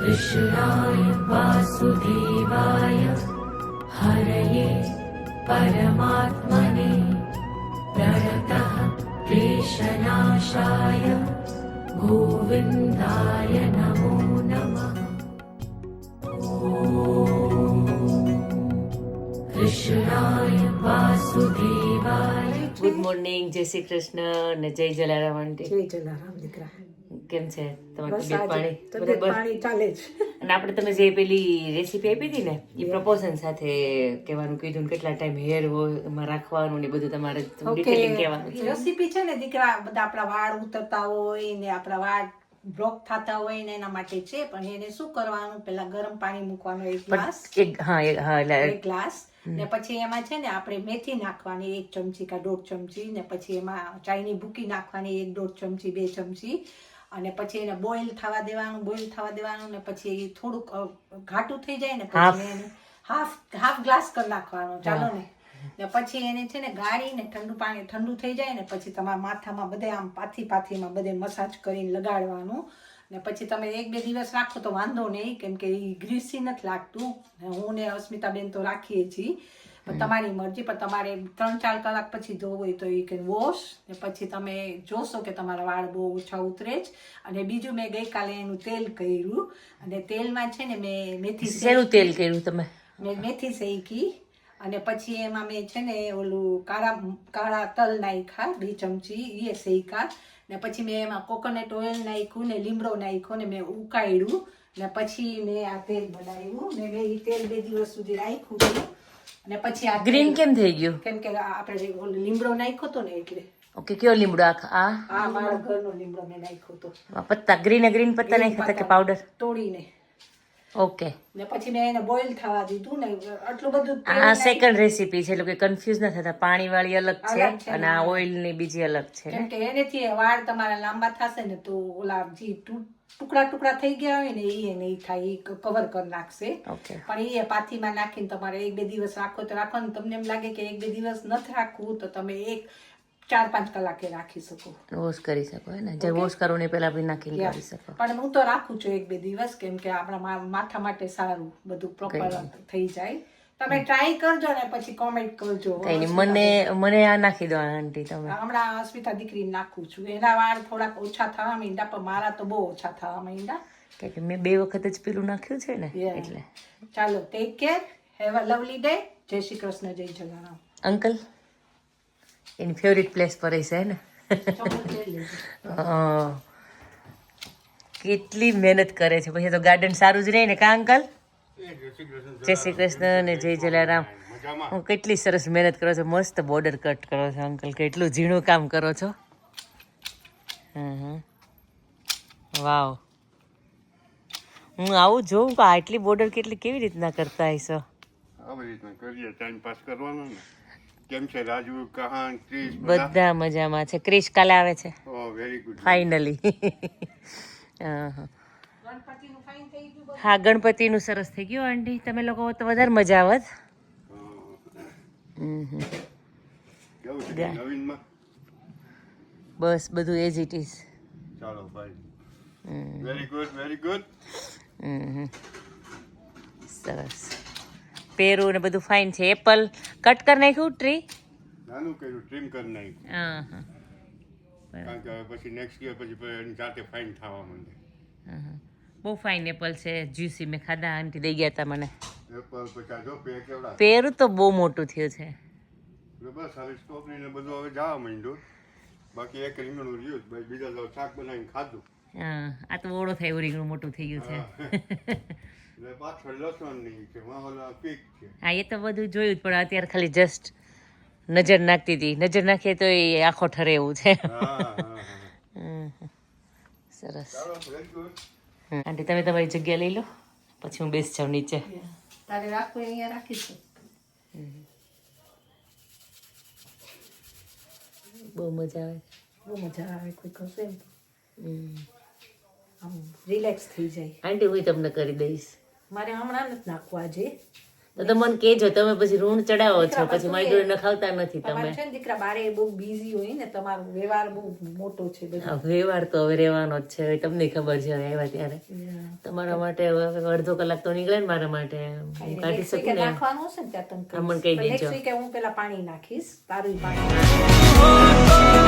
कृष्णाय वासुदेवाय हरये परमात्मने प्रणतः क्लेशनाशाय गोविन्दाय नमो नमः कृष्णाय वासुदेवाय ગુડ મોર્નિંગ જય શ્રી કૃષ્ણ ને જય જલારામ આંટી જય જલારામ દીકરા કેમ છે? તમારી તબિયત પાણી? તબિયત પાણી ચાલે છે. અને આપણે તમે જે પેલી રેસીપી આપી હતી ને એ પ્રપોઝન સાથે કહેવાનું કીધું કેટલા ટાઈમ હેર હોય એમાં રાખવાનું ને બધું તમારે ડિટેલિંગ કહેવાનું છે. રેસીપી છે ને દીકરા બધા આપણા વાળ ઉતરતા હોય ને આપણા વાળ બ્લોક થતા હોય ને એના માટે છે પણ એને શું કરવાનું? પેલા ગરમ પાણી મૂકવાનું એક ગ્લાસ એક હા એક હા એટલે એક ગ્લાસ ને પછી એમાં છે ને આપણે મેથી નાખવાની એક ચમચી કા દોઢ ચમચી ને પછી એમાં ચાઈની ભૂકી નાખવાની એક દોઢ ચમચી બે ચમચી. અને પછી એને બોઇલ થવા દેવાનું બોઇલ થવા દેવાનું ને પછી એ થોડુંક ઘાટું થઈ જાય ને પછી એને હાફ હાફ ગ્લાસ કરી નાખવાનો ચાલો ને. ને પછી એને છે ને ગાળીને ઠંડુ પાણી ઠંડુ થઈ જાય ને પછી તમારા માથામાં બધે આમ પાથી પાથીમાં બધે મસાજ કરીને લગાડવાનું. ને પછી તમે એક બે દિવસ રાખો તો વાંધો નહીં કેમ કે એ ગ્રીસી નથી લાગતું. હું ને અસ્મિતાબેન તો રાખીએ છીએ. તમારી મરજી પણ તમારે ત્રણ ચાર કલાક પછી ધોવું હોય તો એ કેન વોશ ને પછી તમે જોશો કે તમારા વાળ બહુ ઓછા ઉતરે જ. અને બીજું મેં ગઈકાલે એનું તેલ કર્યું અને તેલમાં છે ને મેં મેથી શેનું તેલ કર્યું તમે? મેં મેથી શેકી અને પછી એમાં મેં છે ને ઓલું કાળા કાળા તલ નાખ્યા બે ચમચી એ શેકા ને પછી મેં એમાં કોકોનટ ઓઇલ નાખ્યું ને લીમડો નાખ્યો ને મેં ઉકાળ્યું. ને પછી મેં આ તેલ બનાવ્યું. ને મેં એ તેલ બે દિવસ સુધી રાખ્યું હતું. અને પછી આ ગ્રીન કેમ થઈ ગયું? કેમ કે આપણે જે લીમડો નાખ્યો હતો ને એટલે. ઓકે કયો લીમડો? આખ આ? આ મારા ઘરનો લીમડો મેં નાખ્યો હતો. પત્તા ગ્રીન ગ્રીન પત્તા નાખ્યા હતા કે પાવડર તોડીને. ઓકે. ને પછી મેં એને બોઇલ થવા દીધું ને આટલું બધું આ સેકન્ડ રેસીપી છે એટલે કન્ફ્યુઝ ના થતા પાણી વાળી અલગ છે અને આ ઓઇલની બીજી અલગ છે કેમ કે એનેથી વાળ તમારા લાંબા થશે ને તો ઓલા જે ટુકડા ટુકડા થઈ ગયા હોય ને એ નહીં થાય એ કવર કરી નાખશે. પણ એ પાથીમાં નાખીને તમારે એક બે દિવસ રાખો તો રાખો ને તમને એમ લાગે કે એક બે દિવસ નથી રાખવું તો તમે એક ચાર પાંચ કલાકે રાખી શકો. વોશ કરી શકો હે ને? જે વોશ કરો ને પહેલા બી નાખી કરી શકો. પણ હું તો રાખું છું એક બે દિવસ કેમ કે આપણા માથા માટે સારું બધું પ્રોપર થઈ જાય. તમે ટ્રાય કરજો ને પછી કોમેન્ટ કરજો. મને મને આ નાખી દો આંટી તમે. હમણાં અસ્મિતા દીકરી નાખું છું. એના વાળ થોડાક ઓછા થવા માંડ્યા પણ મારા તો બહુ ઓછા થવા માંડ્યા. કે મેં બે વખત જ પેલું નાખ્યું છે ને. એટલે. ચાલો take care have a lovely day જય શ્રી કૃષ્ણ જય જલારામ. અંકલ? એની ફેવરિટ પ્લેસ પર છે ને. કેટલી મહેનત કરે છે. પછી તો ગાર્ડન સારું જ રહે ને કા અંકલ? જય શ્રી કૃષ્ણ ને જય જલારામ. હું કેટલી સરસ મહેનત કરો છો. મસ્ત બોર્ડર કટ કરો છો અંકલ. કેટલું ઝીણું કામ કરો છો. વાવ. હું આવું જોઉં કે આટલી બોર્ડર કેટલી કેવી રીતના કરતા હશો? આવી રીતના કરીએ. ટાઈમ પાસ કરવાનો ને. કેમ છે રાજુ? કહાન? ક્રિશ? બધા? મજામાં છે. ક્રિશ કાલે આવે છે. ઓ વેરી ગુડ ફાઇનલી હા ગણપતિનું સરસ થઈ ગયું આંટી. તમે લોકો તો વધારે મજા આવત. બસ બધું એઝ ઇટ ઇઝ ચાલો ભાઈ વેરી ગુડ વેરી ગુડ સરસ. પેરું ને બધું ફાઇન છે. એપલ કટ કરી નાખ્યું ટ્રી નાનું કર્યું ટ્રીમ કરી નાખ્યું. હા હા કારણ કે પછી નેક્સ્ટ યર પછી એની જાતે ફાઇન થવા માંડે. હા, હા. બહુ ફાઇન એપલ છે. જ્યુસી મેં ખાધા આંટી દઈ ગયા હતા મને. પેરું તો બહુ મોટું થયું છે. બસ હવે સ્ટોપની ને બધું હવે જવા માંડ્યું. બાકી એક રીંગણું રહ્યું. ભાઈ બીજા શાક બનાવીને ખાધું. હા આ તો ઓળો થાય એવું રીંગણું મોટું થઈ ગયું છે. હા એ તો બધું જોયું જ પણ અત્યારે ખાલી જસ્ટ નજર નાખતી હતી. નજર નાખીએ તો એ આખો ઠરે એવું છે. હા હા હા. હમ. સરસ. આંટી તમે તમારી જગ્યા લઈ લો. પછી હું બેસ જાઉં નીચે. તારે રાખવું હોય અહીંયા રાખીશું બહુ મજા આવે. બહુ મજા આવે કોઈ કરશે ને આમ રિલેક્સ થઈ જાય. આંટી હું તમને કરી દઈશ. મારે હમણાં નથી નાખવા આજે. તો તો મને કહેજો તમે પછી ઋણ ચડાવો છો પછી મારી જોડે નખાવતા નથી તમે. છે દીકરા બારે બહુ બિઝી હોય ને તમારો વ્યવહાર બહુ મોટો છે વ્યવહાર તો હવે રહેવાનો જ છે તમને ખબર છે હવે આવ્યા ત્યારે. તમારા માટે હવે અડધો કલાક તો નીકળે ને મારા માટે. કાઢી શકું ને નાખવાનું છે ને ત્યાં તને મને કહી દેજો. કે હું પેલા પાણી નાખીશ તારું પાણી.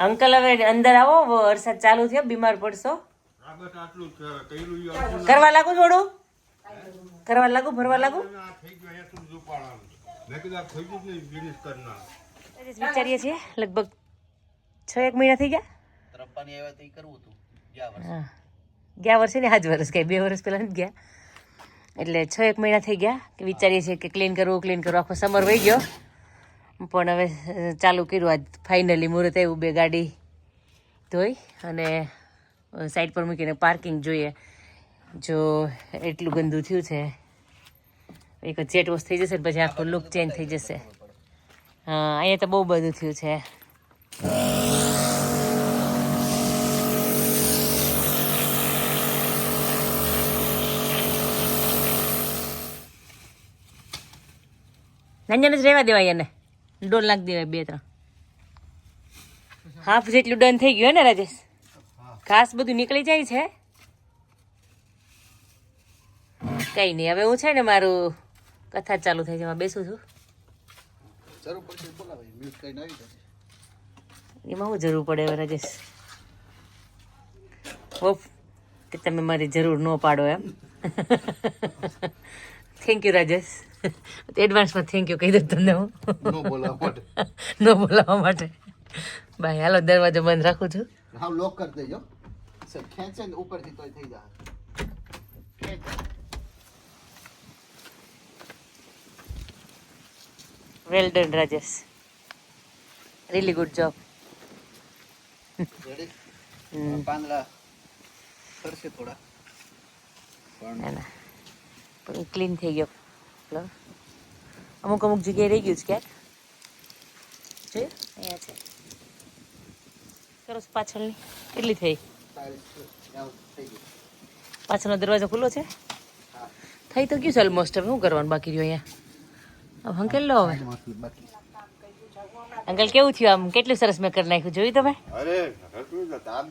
અંકલ હવે અંદર આવો વરસાદ ચાલુ થયો બીમાર પડશો. કરવા લાગુ થોડું? કરવા લાગુ ભરવા લાગુ. વિચારીએ છીએ લગભગ છ એક મહિના થઈ ગયા? રપ્પાની આવ્યા તો ઈ કરવું હતું ગયા વર્ષે. હા. ગયા વર્ષે ને આજ વર્ષ ગયા બે વર્ષ પહેલાં જ ગયા. એટલે છ એક મહિના થઈ ગયા કે વિચારીએ છીએ કે ક્લીન કરવું ક્લીન કરવું. આખો સમર વહી ગયો. પણ હવે ચાલુ કર્યું આજ ફાઇનલી મુહૂર્ત એવું બે ગાડી ધોઈ અને સાઈડ પર મૂકીને પાર્કિંગ જોઈએ. જો એટલું ગંદુ થયું છે, એક જેટ વોશ થઈ જશે પછી આખો લુક ચેન્જ થઈ જશે. હા, અહીંયા તો બહુ બધું થયું છે. નાની જ રહેવા દેવાય એને ડોલ લાખ દેવાય બે ત્રણ. હાફ જેટલું ડન થઈ ગયું હે ને રાજેશ? ઘાસ બધું નીકળી જાય છે? કઈ નહીં હવે હું છે ને મારું કથા ચાલુ થાય છે એમાં બેસું છું. એમાં શું જરૂર પડે હવે રાજેશ? હોપ કે તમે મારી જરૂર ન પાડો એમ. Thank you Rajesh. એડવાન્સમાં થેન્ક યુ કહી દઉં તમને હું. નો બોલાવવા માટે. ન બોલાવવા માટે. ભાઈ હાલો દરવાજો બંધ રાખું છું. હા લોક કરી દેજો. સર ખેંચે ને ઉપરથી તોય થઈ જાય. Well done Rajesh really good job પાંદડા થોડા. પણ ક્લીન થઈ ગયો. અમુક અમુક જગ્યાએ રહી ગયું છે ક્યાંક? જોયું અહીંયા છે. કરો પાછળની. કેટલી થઈ? પાછળનો દરવાજો ખુલ્લો છે? થઈ તો ગયું છે ઓલમોસ્ટ હવે શું કરવાનું બાકી રહ્યું અહીંયા? હવે હંકેલ લો હવે. અંકલ કેવું થયું આમ? કેટલું સરસ મેં કરી નાખ્યું? જોયું તમે? અરે રસોઈ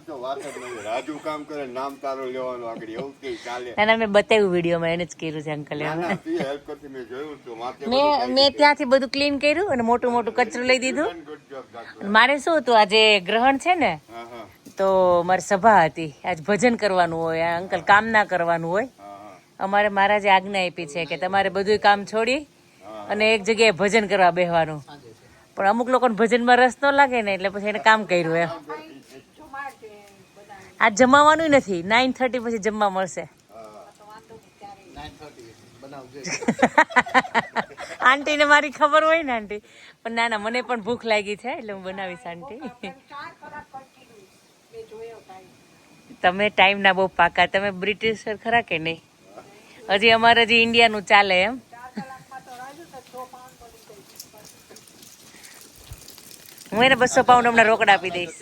તો વાત જ નથી. રાજુ કામ કરે નામ તારું લેવાનું આગળ એવું કઈ ચાલે. ના ના મેં બતાવ્યું વિડીયોમાં એને જ કર્યું છે અંકલે ના હવે ના તું હેલ્પ કરતી મેં જોયું તો મેં મેં ત્યાંથી બધું ક્લીન કર્યું અને મોટું મોટું કચરું લઈ દીધું. મારે શું હતું આજે ગ્રહણ છે ને હા હા. તો મારી સભા હતી. આજ ભજન કરવાનું હોય આ અંકલ કામ ના કરવાનું હોય. હા હા. અમારે મહારાજે આજ્ઞા આપી છે કે તમારે બધું કામ છોડી અને એક જગ્યાએ ભજન કરવા બેસવાનું પણ અમુક લોકોને ભજનમાં રસ ન લાગે ને એટલે પછી એને કામ કર્યું એમ. આ જમાવાનું નથી. નાઇન થર્ટી પછી જમવા મળશે. આંટીને મારી ખબર હોય ને આંટી. પણ ના ના મને પણ ભૂખ લાગી છે, એટલે હું બનાવીશ આંટી. તમે ટાઈમ ના બહુ પાકા. તમે બ્રિટિશર ખરા કે નહીં? હજી અમારે હજી ઇન્ડિયાનું ચાલે એમ. હું એને બસો પાઉન્ડ હમણાં રોકડા આપી દઈશ.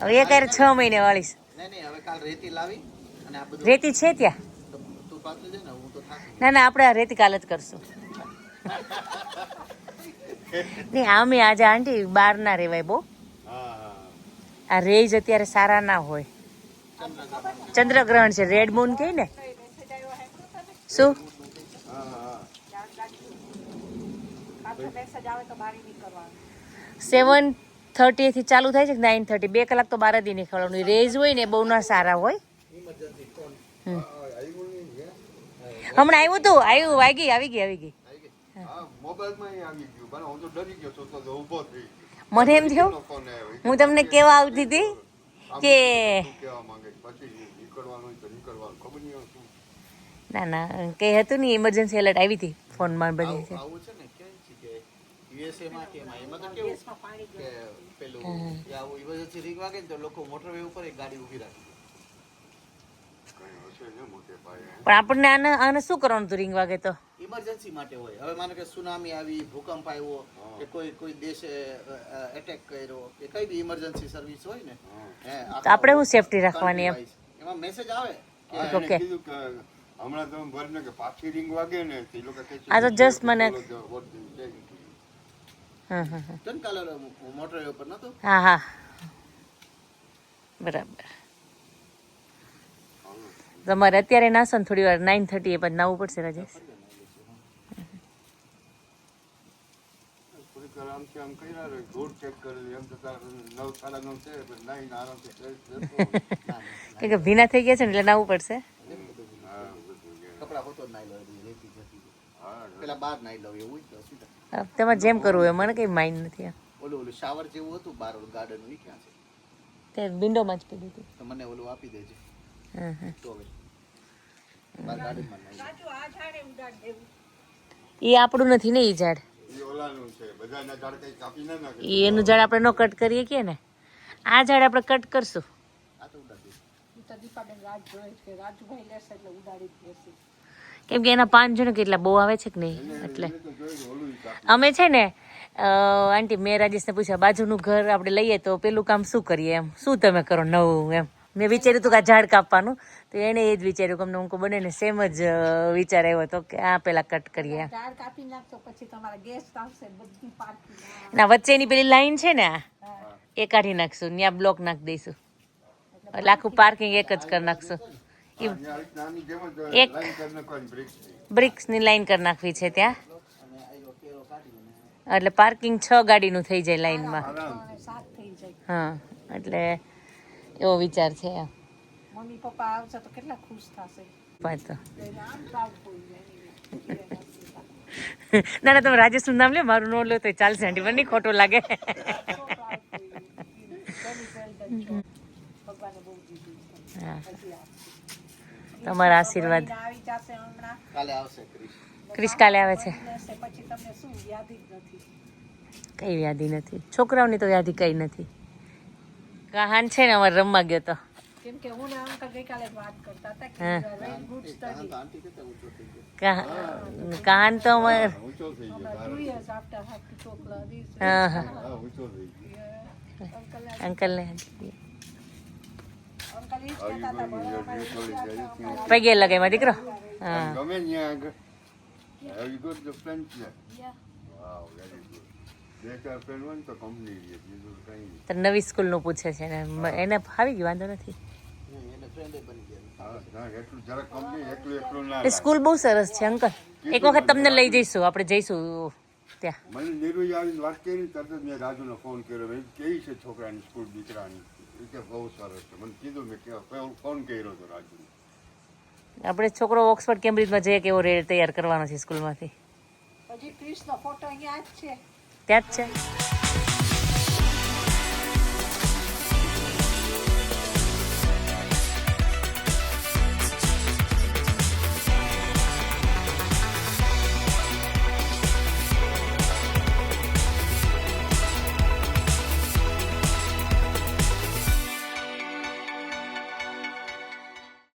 હવે એ ક્યારે છ મહિને વાળીશ. રેતી લાવી અને આ બધું રેતી છે ત્યાં? તું પાછું છે ને હું તો થાકી ના ના આપણે આ રેતી કાલ જ કરશું. નહીં આમે આજે આંટી બહાર ના રેવાય બહુ. હા હા. આ રેજ અત્યારે સારા ના હોય. ચંદ્રગ્રહણ છે રેડ મૂન કહે ને. શું? સેવન થર્ટી થી ચાલુ થાય છે નાઇન થર્ટી બે કલાક તો બાર જ નીકળવાનું. રેઝ હોય ને બહુ ના સારા હોય. હમણાં આવ્યું તું આવ્યું, વાગી, આવી ગઈ આવી ગઈ. મને એમ થયું, હું તમને કેવા આવતી હતી કે ના ના કઈ હતું નહીં ઇમરજન્સી એલર્ટ આવી હતી ફોનમાં બધી છે આવું છે ને કેમ છે કે યુએસએ માં કે એમાં એમાં તો કેવું કે પેલું કે આવું ઇમરજન્સી રિંગ વાગે તો લોકો મોટરવે ઉપર એક ગાડી ઊભી રાખી. દે. છે ને મોટે પાયે. પણ આપણને આને આને શું કરવાનું હતું રિંગ વાગે તો? ઇમરજન્સી માટે હોય. હવે માનો કે સુનામી આવી ભૂકંપ આવ્યો કે કોઈ કોઈ દેશે એટેક કર્યો કે કઈ બી ઇમરજન્સી સર્વિસ હોય ને તો આપણે હું સેફટી રાખવાની એમ? એમાં મેસેજ આવે કે ઓકે. કે હમણાં તમે ભરને કે પાછી રિંગ વાગે ને તે લોકો કહે છે આ તો જસ્ટ મને- હા હા છે. તને કાલે મોટર ઉપર નતો? હા હા. બરાબર. તમારે અત્યારે નાસો ને થોડી વાર નાઇન થર્ટી એ પછી નાવું પડશે રાજેશ આમ વાર આમ કર્યા રહે, રોડ ચેક કરી એમ તો તારે નવ સાડા નવ છે પણ નાઈને આરામથી કે ભીના થઈ ગયા છે ને એટલે નાવું પડશે હા, બધું છે. કપડા હોતો જતી પેલા નાઈ એવું જ શું થાય? જેમ કરવું હોય મને કઈ માઇન્ડ નથી ઓલું ઓલું શાવર જેવું હતું બાર ઓલું ગાર્ડન હોય ક્યાં છે? તે વિન્ડોમાં જ પીધું હતું. તો મને ઓલું આપી દેજે. હમ હમ. તો હવે બાર ગાર્ડનમાં નાઈ રાજુ આ ઝાડે ઉડાડ દેવું એ આપણું નથી ને એ ઝાડ. ઓલાનું છે બધાના ઝાડ કઈ કાપી ના નાખે. એ એનું ઝાડ આપણે નો કટ કરીએ કે ને? આ ઝાડ આપણે કટ કરશું. આ તો ઉડાડી તો દીપાબેન રાજ જોઈ છે રાજુભાઈ લેશે એટલે ઉડાડી દેશે. કેમ કે એના પાન જો ને કેટલા બહુ આવે છે કે નહીં? એટલે. એને અમે છે ને આંટી મેં રાજેશને પૂછ્યા બાજુનું ઘર આપણે લઈએ તો પેલું કામ શું કરીએ એમ? શું તમે કરો નવું એમ? મેં વિચાર્યું હતું કે આ ઝાડ કાપવાનું. તો એણે એ જ વિચાર્યું કે અમને હું બને ને સેમ જ વિચાર આવ્યો હતો કે આ પેલા કટ કરીએ ના વચ્ચેની પેલી લાઈન છે ને આ એ કાઢી નાખશું. ત્યાં બ્લોક નાખી દઈશું. એટલે આખું પાર્કિંગ એક જ કરી નાખશું. એક બ્રિક્સની લાઈન કરી નાખવી છે ત્યાં. એટલે પાર્કિંગ છ ગાડીનું થઈ જાય લાઈનમાં. હા એટલે એવો વિચાર છે મમ્મી પપ્પા આવશે તો કેટલા ખુશ થશે. ના ના તમે રાજેશનું નામ લે મારું નો લો તો ચાલશે આંટી મને ખોટું લાગે. હા. તમારા આશીર્વાદ. મહિના આવી જશે હમણાં કાલે આવશે ક્રિશ. ક્રિશ કાલે આવે છે. લેશે પછી તમને શું યાદ જ નથી કઈ યાદી નથી. છોકરાઓની તો યાદી કઈ નથી. કહાન છે ને અમારે રમવા ગયો તો. કેમ કે હું ને અંકલ ગઈકાલે વાત કરતા હતા કે હા. વેરી ગુડ સ્ટડી તો અમારે ઊંચો થઈ ગયો. Two years after have to talk this હા હા. ઊંચો થઈ ગયો. અંકલ અંકલને અંકલ ઈ જ આવી કહેતા હતા ગયું, ભણવામાં ઈ college આવી પગે માં દીકરો? હા. ગમે ત્યાં આગળ. તો નવી સ્કૂલનું પૂછે છે ને એને ફાવી ગયું વાંધો નથી. સ્કૂલ બહુ સરસ છે અંકલ. એક વખત તમને લઈ જઈશું આપણે જઈશું ત્યાં. મને નીરુ આવીને વાત કરી તરત મેં રાજુનો ફોન કર્યો. કેવી છે છોકરાની સ્કૂલ દીકરાની? એ કે બહુ સરસ છે. મને કીધું મેં કે ફોન- ફોન કર્યો હતો રાજુને આપણે છોકરો ઓક્સફર્ડ કેમ્બ્રિજમાં જઈએ કેવો રેડ તૈયાર કરવાનો છે સ્કૂલમાંથી? હજી ક્રિસનો ફોટો અહીંયા જ છે. ત્યાં જ છે?